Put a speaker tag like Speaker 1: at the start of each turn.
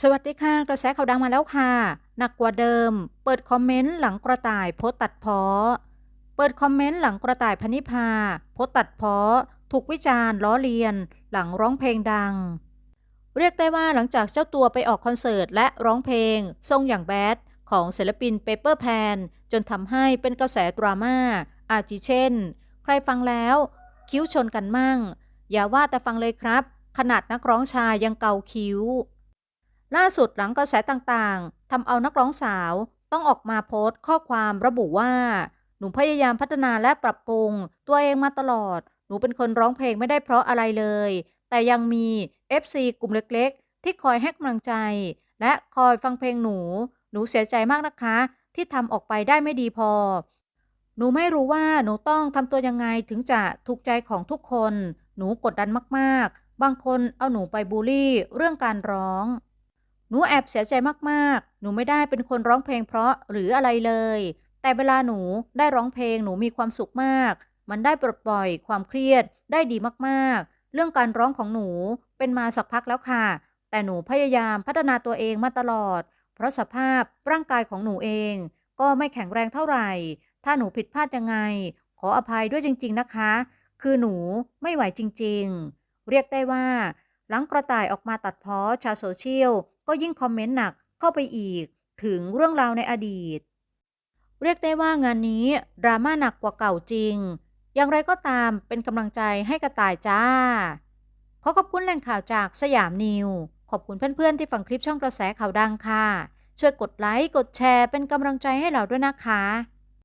Speaker 1: สวัสดีค่ะกระแสข่าวดังมาแล้วค่ะ หนักกว่าเดิม เปิดคอมเมนต์หลังกระต่ายโพสตัดเพ้อเปิดคอมเมนต์หลังกระต่ายพนิพาโพสตัดเพ้อถูกวิจารณ์ล้อเลียน หลังร้องเพลงดัง เรียกได้ว่าหลังจากเจ้าตัวไปออกคอนเสิร์ตและร้องเพลง ทรงอย่างแบดของศิลปินเปเปอร์แพนจนทำให้เป็นกระแสดราม่าอาทิเช่น ใครฟังแล้ว คิ้วชนกันมั่ง อย่าว่าแต่ฟังเลยครับ ขนาดนักร้องชายยังเกาคิ้ว ล่าสุดหลังกระแสต่างๆทำเอานักร้องสาวต้องออกมาโพสต์ข้อความระบุว่า หนูพยายามพัฒนาและปรับปรุง ตัวเองมาตลอด หนูเป็นคนร้องเพลงไม่ได้เพราะอะไรเลย แต่ยังมี FC กลุ่มเล็กๆ ที่คอยให้กำลังใจ และคอยฟังเพลงหนู หนูเสียใจมากนะคะ ที่ทำออกไปได้ไม่ดีพอ หนูไม่รู้ว่าหนูต้องทำตัวยังไงถึงจะถูกใจของทุกคน หนูกดดันมากๆ บางคนเอาหนูไปบูลลี่ เรื่องการร้อง หนูแอบเสียใจมากๆ หนูไม่ได้เป็นคนร้องเพลงเพราะหรืออะไรเลย แต่เวลาหนูได้ร้องเพลงหนูมีความสุขมาก มันได้ปลดปล่อยความเครียดได้ดีมากๆ เรื่องการร้องของหนูเป็นมาสักพักแล้วค่ะ แต่หนูพยายามพัฒนาตัวเองมาตลอด เพราะสภาพร่างกายของหนูเอง ก็ไม่แข็งแรงเท่าไหร่ ถ้าหนูผิดพลาดยังไง ขออภัยด้วยจริง ๆนะคะ คือหนูไม่ไหวจริง ๆ เรียกได้ว่าหลังกระต่ายออกมาตัดเพ้อชาวโซเชียล ก็ยิ่งคอมเมนต์หนักเข้าไปอีก ถึงเรื่องราวในอดีต เรียกได้ว่างานนี้ดราม่าหนักกว่าเก่าจริง อย่างไรก็ตามเป็นกำลังใจให้กระต่ายจ้า ขอขอบคุณแหล่งข่าวจากสยามนิว ขอบคุณเพื่อนๆที่ฟังคลิปช่องกระแสข่าวดังค่ะ ช่วยกดไลค์กดแชร์เป็นกำลังใจให้เราด้วยนะคะ